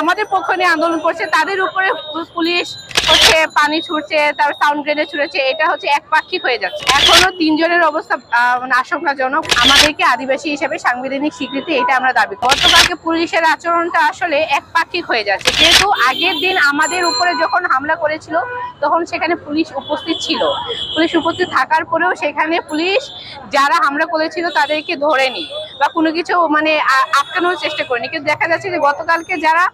আমাদের পক্ষ নিয়ে আন্দোলন করছে, তাদের উপরে পুলিশ হচ্ছে পানি ছুটছে তার সাউন্ড গ্রেনেড ছুড়েছে, এটা হচ্ছে একপাক্ষিক হয়ে যাচ্ছে। এখনও তিনজনের অবস্থা মানে আশঙ্কাজনক। আমাদেরকে আদিবাসী হিসেবে সাংবিধানিক স্বীকৃতি, এটা আমরা দাবি। গতকালকে পুলিশের আচরণটা আসলে একপাক্ষিক হয়ে যাচ্ছে। যেহেতু আগের দিন আমাদের উপরে যখন হামলা করেছিল, তখন সেখানে পুলিশ উপস্থিত ছিল। পুলিশ উপস্থিত থাকার পরেও সেখানে পুলিশ যারা হামলা করেছিল, তাদেরকে ধরে ধরেনি। বা কোনো কিছু মানে আটকানোর চেষ্টা করিনি। কিন্তু দেখা যাচ্ছে যে গতকালকে যারা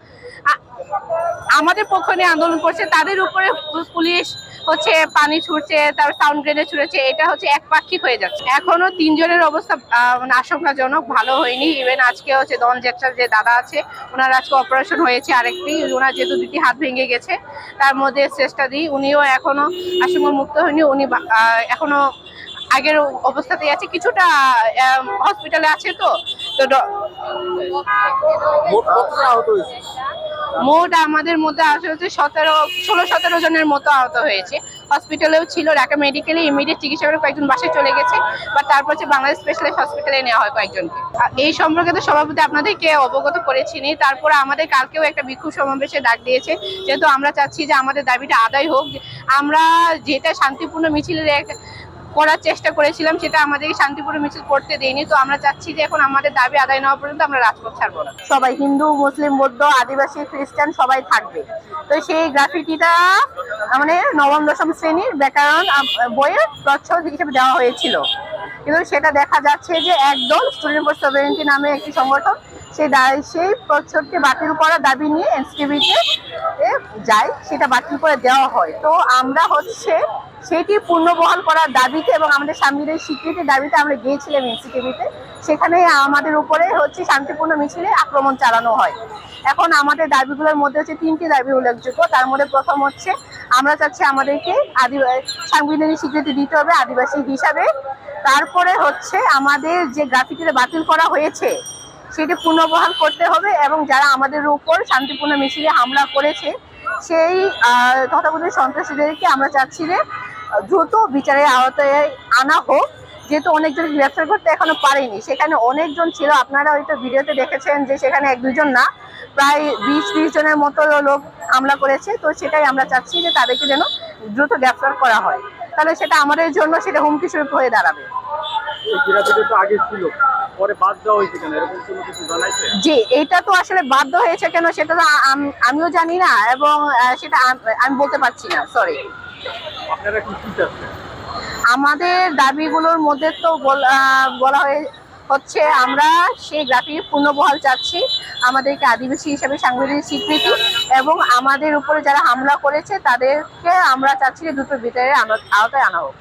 আমাদের পক্ষ নিয়ে আন্দোলন করছে, তাদের উপরে পুলিশ হচ্ছে পানি ছুটছে তারপর সাউন্ড গ্রেনেড ছুড়েছে, এটা হচ্ছে একপাক্ষিক হয়ে যাচ্ছে। এখনও তিনজনের অবস্থা মানে আশঙ্কাজনক, ভালো হয়নি। ইভেন আজকে হচ্ছে দন জেটটার যে দাদা আছে, ওনার আজকে অপারেশন হয়েছে আরেকটি। ওনার যেহেতু দুটি হাত ভেঙে গেছে, তার মধ্যে চেষ্টা দিই উনিও এখনও আশঙ্কা মুক্ত হয়নি। উনি এখনও আগের অবস্থাতেই আছে। কিছুটা হসপিটালে আছে তো। তো মোট আমাদের মধ্যে আসে হচ্ছে সতেরো ষোলো সতেরো জনের মতো আহত হয়েছে। হসপিটালেও ছিল ঢাকা মেডিকেলে ইমিডিয়েট চিকিৎসা করে কয়েকজন বাসায় চলে গেছে বা তারপর হচ্ছে বাংলাদেশ স্পেশালাইজ হসপিটালে নেওয়া হয় কয়েকজনকে। এই সম্পর্কে তো সভাপতি আপনাদেরকে অবগত করেছিনি তারপরে আমাদের কালকেও একটা বিক্ষোভ সমাবেশে ডাক দিয়েছে যেহেতু আমরা চাচ্ছি যে আমাদের দাবিটা আদায় হোক। আমরা যেটা শান্তিপূর্ণ মিছিলের এক করার চেষ্টা করেছিলাম, সেটা আমাদেরকে শান্তিপূর্ণ মিছিল করতে দেয়নি। তো আমরা চাচ্ছি যে এখন আমাদের দাবি আদায় নেওয়া পর্যন্ত আমরা রাজপথ ছাড়বো না। সবাই হিন্দু, মুসলিম, বৌদ্ধ, আদিবাসী, খ্রিস্টান সবাই থাকবে। তো সেই গ্রাফিটিটা মানে নবম, দশম শ্রেণির ব্যাকরণ বইয়ের প্রচ্ছদ হিসেবে দেওয়া হয়েছিল। কিন্তু সেটা দেখা যাচ্ছে যে একদল স্টুডেন্ট ফর সভারেন্টি নামে একটি সংগঠন, সেই সেই প্রচ্ছদকে বাতিল করার দাবি নিয়ে এনসিটিভিতে যায়, সেটা বাতিল করে দেওয়া হয়। তো আমরা হচ্ছে সেটি পুনর্বহাল করার দাবিতে এবং আমাদের সাংবিধানিক স্বীকৃতির দাবিতে আমরা গিয়েছিলাম এনসিটিভিতে। সেখানে আমাদের উপরে হচ্ছে শান্তিপূর্ণ মিছিলে আক্রমণ চালানো হয়। এখন আমাদের দাবিগুলোর মধ্যে হচ্ছে তিনটি দাবি উল্লেখযোগ্য। তার মধ্যে প্রথম হচ্ছে, আমরা চাচ্ছি আমাদেরকে আদিবাসী সাংবিধানিক স্বীকৃতি দিতে হবে আদিবাসী হিসাবে। তারপরে হচ্ছে আমাদের যে গ্রাফিটিটা বাতিল করা হয়েছে, সেটি পুনর্বহাল করতে হবে এবং যারা আমাদের উপর শান্তিপূর্ণ মিছিলে হামলা করেছে, সেই তথাকথিত সন্ত্রাসীদেরকে আমরা চাচ্ছি যে দ্রুত বিচারের আওতায় আনা হোক যেহেতু অনেকজন গ্রেফতার করতে এখনও পারেনি। সেখানে অনেকজন ছিল আপনারা হয়তো ভিডিওতে দেখেছেন যে সেখানে এক দুজন না প্রায় বিশ ত্রিশ জনের মতো লোক হামলা করেছে। তো সেটাই আমরা চাচ্ছি যে তাদেরকে যেন দ্রুত গ্রেফতার করা হয়। তাহলে সেটা আমাদের জন্য সেটা হুমকি স্বরূপ হয়ে দাঁড়াবে। জি এটা তো আসলে বাধ্য হয়েছে কেন সেটা তো আমিও জানি না এবং সেটা আমি বলতে পারছি না সরি আমাদের দাবিগুলোর মধ্যে তো বল- হয়ে হচ্ছে, আমরা সেই গ্রাফি পুনর্বহাল চাচ্ছি, আমাদেরকে আদিবাসী হিসাবে সাংবিধানিক স্বীকৃতি এবং আমাদের উপরে যারা হামলা করেছে, তাদেরকে আমরা চাচ্ছি যে দুটো বিচারের আওতায় আনা হোক।